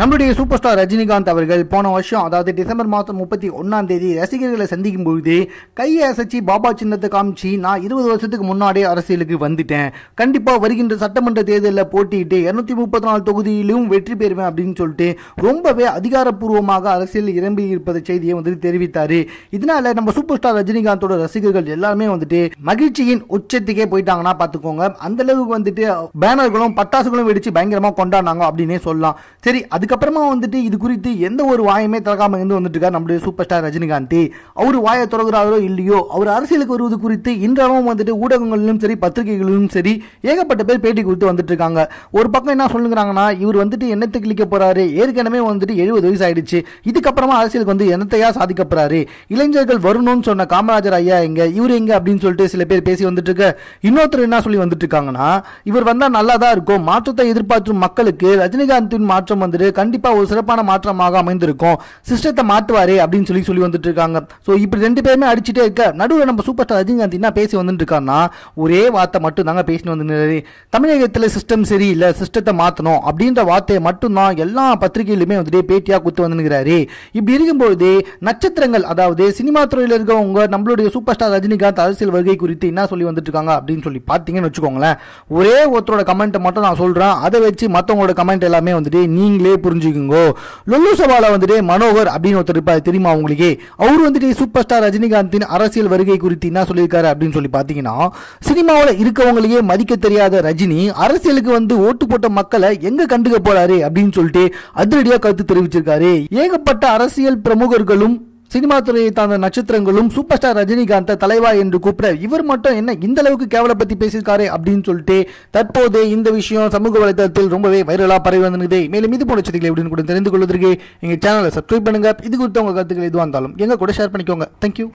நம்மளுடைய super star Rajinikanth அவர்கள் போன வருஷம் அதாவது டிசம்பர் மாதம் முப்பத்தி ஒன்னாம் தேதி ரசிகர்களை சந்திக்கும் பொழுது கையை அசைச்சு பாபா சின்னத்தை காமிச்சு நான் இருபது வருஷத்துக்கு முன்னாடியே அரசியலுக்கு வந்துட்டேன். கண்டிப்பாக வருகின்ற சட்டமன்ற தேர்தலில் போட்டியிட்டு இரநூத்தி முப்பத்தி நாலு தொகுதியிலும் வெற்றி பெறுவேன் அப்படின்னு சொல்லிட்டு ரொம்பவே அதிகாரப்பூர்வமாக அரசியல் இறம்பி இருப்பது செய்தியை வந்துட்டு தெரிவித்தார். இதனால நம்ம சூப்பர் ஸ்டார் ரஜினிகாந்தோட ரசிகர்கள் எல்லாருமே வந்துட்டு மகிழ்ச்சியின் உச்சத்துக்கே போயிட்டாங்கன்னா பார்த்துக்கோங்க. அந்த அளவுக்கு வந்துட்டு பேனர்களும் பட்டாசுகளும் வெடிச்சு பயங்கரமாக கொண்டாடினாங்க அப்படின்னே சொல்லலாம். சரி அது அதுக்கப்புறமா வந்துட்டு இது குறித்து எந்த ஒரு வாயுமே திறக்காம இருந்து வந்துட்டு இருக்கார் நம்முடைய சூப்பர் ஸ்டார் ரஜினிகாந்த். அவர் வாயை திறகுறாரோ இல்லையோ அவர் அரசியலுக்கு வருவது குறித்து இன்றளவும் வந்துட்டு ஊடகங்களிலும் சரி பத்திரிகைகளிலும் சரி ஏகப்பட்ட பேர் பேட்டி கொடுத்து வந்துட்டு இருக்காங்க ஒரு பக்கம் என்ன சொல்லுங்கிறாங்கன்னா இவர் வந்துட்டு என்னத்தை கிளிக்க போறாரு? ஏற்கனவே வந்துட்டு எழுபது வயசு ஆயிடுச்சு. இதுக்கப்புறமா அரசியலுக்கு வந்து என்னத்தையா சாதிக்க போறாரு? இளைஞர்கள் வரணும்னு சொன்ன காமராஜர் ஐயா எங்க? இவர் எங்க? அப்படின்னு சொல்லிட்டு சில பேர் பேசி வந்துட்டு இருக்க இன்னொருத்தர் என்ன சொல்லி வந்துட்டு இருக்காங்கன்னா இவர் வந்தா நல்லா தான் இருக்கும். மாற்றத்தை எதிர்பார்க்கும் மக்களுக்கு ரஜினிகாந்தின் மாற்றம் வந்துட்டு கண்டிப்பாக ஒரு சிறப்பான மாற்றமாக அமைந்திருக்கும். சிஸ்டத்தை மாற்றுவாரே அப்படின்னு சொல்லி சொல்லி வந்துட்டு இருக்காங்க ஸோ இப்படி ரெண்டு பேருமே அடிச்சுட்டே இருக்க நடுவில் நம்ம சூப்பர் ஸ்டார் ரஜினிகாந்த் என்ன பேசி வந்துட்டு இருக்காருன்னா ஒரே வார்த்தை மட்டும் தாங்க பேசிட்டு வந்து தமிழகத்தில் சிஸ்டம் சரியில்லை சிஸ்டத்தை மாற்றணும் அப்படின்ற வார்த்தையை மட்டும்தான் எல்லா பத்திரிகையிலுமே வந்துட்டு பேட்டியாக குத்து வந்துருக்கிறாரு. இப்படி இருக்கும்பொழுது நட்சத்திரங்கள் அதாவது சினிமா துறையில் இருக்கவங்க நம்மளுடைய சூப்பர் ஸ்டார் ரஜினிகாந்த் அரசியல் வருகை குறித்து என்ன சொல்லி வந்துட்டு இருக்காங்க அப்படின்னு சொல்லி பார்த்தீங்கன்னு வச்சுக்கோங்களேன். ஒரே ஒருத்தரோட கமெண்ட்டை மட்டும் நான் சொல்கிறேன் அதை வச்சு மற்றவங்களோட கமெண்ட் எல்லாமே வந்துட்டு நீங்களே புரிஞ்சுக்குங்கோ. லொல்லு சபாவில் வந்துட்டு மனோகர் அப்படின்னு ஒருத்தர் இருப்பார் தெரியுமா உங்களுக்கு? அவர் வந்துட்டு சூப்பர் ஸ்டார் ரஜினிகாந்தின் அரசியல் வருகை குறித்து என்ன சொல்லியிருக்காரு அப்படின்னு சொல்லி பார்த்தீங்கன்னா சினிமாவில் இருக்கவங்களையே மதிக்க தெரியாத ரஜினி அரசியலுக்கு வந்து ஓட்டு போட்ட மக்களை எங்க கண்டுக்க போறாரு அப்படின்னு சொல்லிட்டு அதிரடியாக கருத்து தெரிவிச்சிருக்காரு. ஏகப்பட்ட அரசியல் பிரமுகர்களும் சினிமா துறையை சார்ந்த நட்சத்திரங்களும் சூப்பர் ஸ்டார் ரஜினிகாந்த் தலைவா என்று கூப்பிட இவர் மட்டும் என்ன இந்த அளவுக்கு கேவலை பத்தி பேசியிருக்காரு அப்படின்னு சொல்லிட்டு தற்போது இந்த விஷயம் சமூக வலைதளத்தில் ரொம்பவே வைரலா பரவி வந்திருக்குது. மேலும் இது போன்ற செய்திகளை எப்படின்னு கூட தெரிந்து கொள்வதற்கு எங்க சேனலை சப்ஸ்கிரைப் பண்ணுங்க. இது குறித்த உங்க கருத்துக்கள் எதுவாக இருந்தாலும் எங்க கூட ஷேர் பண்ணிக்கோங்க. தேங்க்யூ